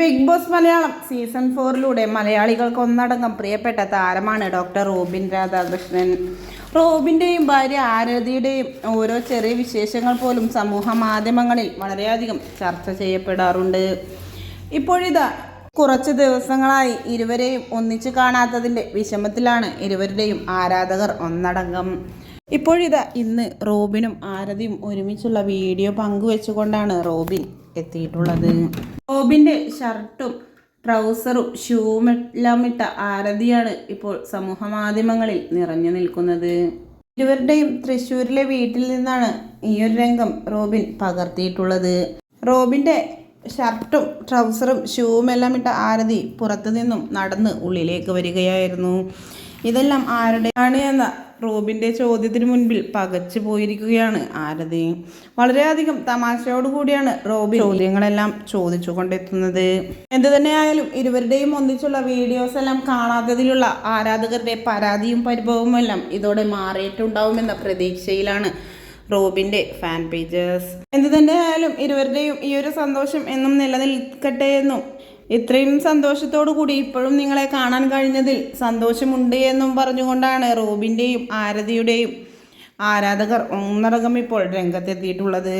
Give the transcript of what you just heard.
Big boss Malayalam season ഫോറിലൂടെ മലയാളികൾക്ക് ഒന്നടങ്കം പ്രിയപ്പെട്ട താരമാണ് ഡോക്ടർ റോബിൻ രാധാകൃഷ്ണൻ. റോബിന്റെയും ഭാര്യ ആരതിയുടെയും ഓരോ ചെറിയ വിശേഷങ്ങൾ പോലും സമൂഹ മാധ്യമങ്ങളിൽ വളരെയധികം ചർച്ച ചെയ്യപ്പെടാറുണ്ട്. ഇപ്പോഴിതാ കുറച്ച് ദിവസങ്ങളായി ഇരുവരെയും ഒന്നിച്ച് കാണാത്തതിന്റെ വിഷമത്തിലാണ് ഇരുവരുടെയും ആരാധകർ ഒന്നടങ്കം. ഇപ്പോഴിതാ ഇന്ന് റോബിനും ആരതിയും ഒരുമിച്ചുള്ള വീഡിയോ പങ്കുവെച്ചുകൊണ്ടാണ് റോബിൻ എത്തിയിട്ടുള്ളത്. റോബിന്റെ ഷർട്ടും ട്രൗസറും ഷൂവും എല്ലാം ഇട്ട ആരതിയാണ് ഇപ്പോൾ സമൂഹ മാധ്യമങ്ങളിൽ നിറഞ്ഞു നിൽക്കുന്നത്. ഇരുവരുടെയും തൃശ്ശൂരിലെ വീട്ടിൽ നിന്നാണ് ഈ ഒരു രംഗം റോബിൻ പകർത്തിയിട്ടുള്ളത്. റോബിന്റെ ഷർട്ടും ട്രൗസറും ഷൂവും എല്ലാം ഇട്ട ആരതി പുറത്തു നിന്നും നടന്ന് ഉള്ളിലേക്ക് വരികയായിരുന്നു. ഇതെല്ലാം ആരുടെ ആണ് എന്ന റോബിന്റെ ചോദ്യത്തിന് മുൻപിൽ പകച്ചു പോയിരിക്കുകയാണ് ആരതി. വളരെയധികം തമാശയോടുകൂടിയാണ് റോബിൻ ചോദ്യങ്ങളെല്ലാം ചോദിച്ചു കൊണ്ടെത്തുന്നത് എന്തു തന്നെയായാലും ഇരുവരുടെയും ഒന്നിച്ചുള്ള വീഡിയോസ് എല്ലാം കാണാത്തതിലുള്ള ആരാധകരുടെ പരാതിയും പരിഭവവും എല്ലാം ഇതോടെ മാറിയിട്ടുണ്ടാവുമെന്ന പ്രതീക്ഷയിലാണ് റോബിന്റെ ഫാൻ പേജസ് എന്തു തന്നെയായാലും ഇരുവരുടെയും ഈ ഒരു സന്തോഷം എന്നും നിലനിൽക്കട്ടെ എന്നും ഇത്രയും സന്തോഷത്തോടു കൂടി ഇപ്പോഴും നിങ്ങളെ കാണാൻ കഴിഞ്ഞതിൽ സന്തോഷമുണ്ട് എന്നും പറഞ്ഞുകൊണ്ടാണ് റോബിന്റെയും ആരതിയുടെയും ആരാധകർ ഒന്നടങ്കം ഇപ്പോൾ രംഗത്തെത്തിയിട്ടുള്ളത്.